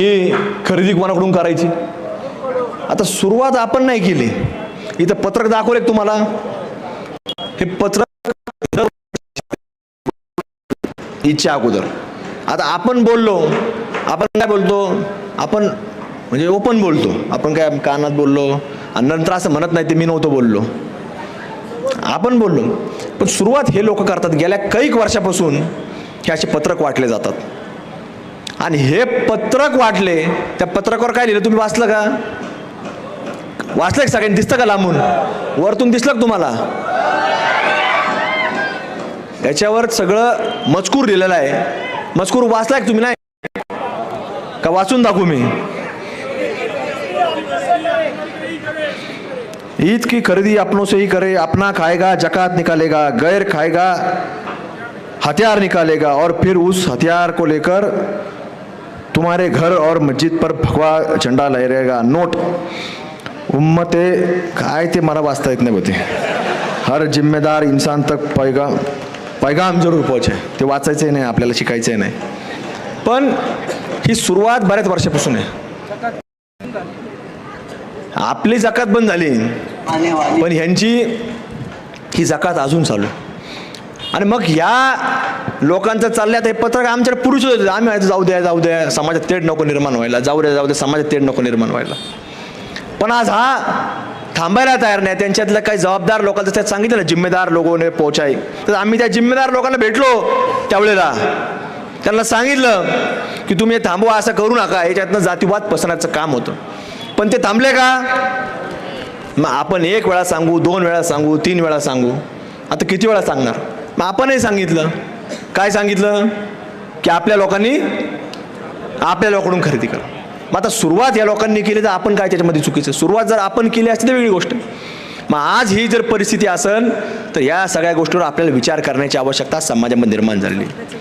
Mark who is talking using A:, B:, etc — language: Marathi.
A: की खरेदी कोणाकडून करायची? आता सुरुवात आपण नाही केली. इथं पत्रक दाखवले तुम्हाला. हे पत्रक इच्छा अगोदर. आता आपण बोललो आपण काय बोलतो? आपण म्हणजे ओपन बोलतो. आपण काय कानात बोललो आणि नंतर असं म्हणत नाही ते मी नव्हतं बोललो. आपण बोललो. पण सुरुवात हे लोक करतात. गेल्या कैक वर्षापासून हे असे पत्रक वाटले जातात. आणि हे पत्रक वाटले त्या पत्रकावर काय लिहिलं? तुम्ही वाचलं का? वाचलं का सगळ्यांनी? दिसतं का लांबून? वरतून दिसलं का तुम्हाला? याच्यावर सगळं मजकूर लिहिलेलं आहे. मजकूर वाचलाय का तुम्ही? नाही. का वाचून दाखवू मी? ईद की खरेदी अपनों से ही करे. अपना खाएगा जक़ात निकालेगा गैर खाएगा हथियार निकालेगा और फिर उस हथियार को लेकर तुम्हारे घर और मस्जिद पर भगवा झंडा लहरेगा। नोट। उम्मते काय ते मला वाचता येत नाही होते हर जिम्मेदार इंसान तक पैगा पैगाम जरूर पोहोचे। ते वाचायचंही नाही आपल्याला शिकायचंही नाही। पण ही सुरुवात बऱ्याच वर्षापासून आहे। आपली जकात बंद झाली. पण ह्यांची ही जकात अजून चालू. आहे. आणि मग या लोकांचं चाललं आता हे पत्रक आमच्याकडे पुरुष होते. आम्ही म्हणायचो जाऊ द्या जाऊ द्या समाजात तेढ नको निर्माण व्हायला. जाऊ द्या जाऊ द्या समाजात तेढ नको निर्माण व्हायला. पण आज हा थांबायला तयार नाही. त्यांच्यातल्या काही जबाबदार लोकांचं त्यात सांगितलं ना जिम्मेदार लोकोने पोचाय तर आम्ही त्या जिम्मेदार लोकांना भेटलो त्यावेळेला. त्यांना सांगितलं की तुम्ही हे थांबवा असं करू नका. याच्यातनं जातीवाद पसरण्याचं काम होतं. पण ते थांबले का? मग आपण एक वेळा सांगू दोन वेळा सांगू तीन वेळा सांगू. आता किती वेळा सांगणार? मग आपणही सांगितलं. काय सांगितलं? की आपल्या लोकांनी आपल्या लोकांकडून खरेदी करा. मग आता सुरुवात या लोकांनी केली तर आपण काय त्याच्यामध्ये चुकीचं? सुरुवात जर आपण केली असती तर वेगळी गोष्ट. मग आज ही जर परिस्थिती असेल तर या सगळ्या गोष्टीवर आपल्याला विचार करण्याची आवश्यकता समाजामध्ये निर्माण झालेली आहे.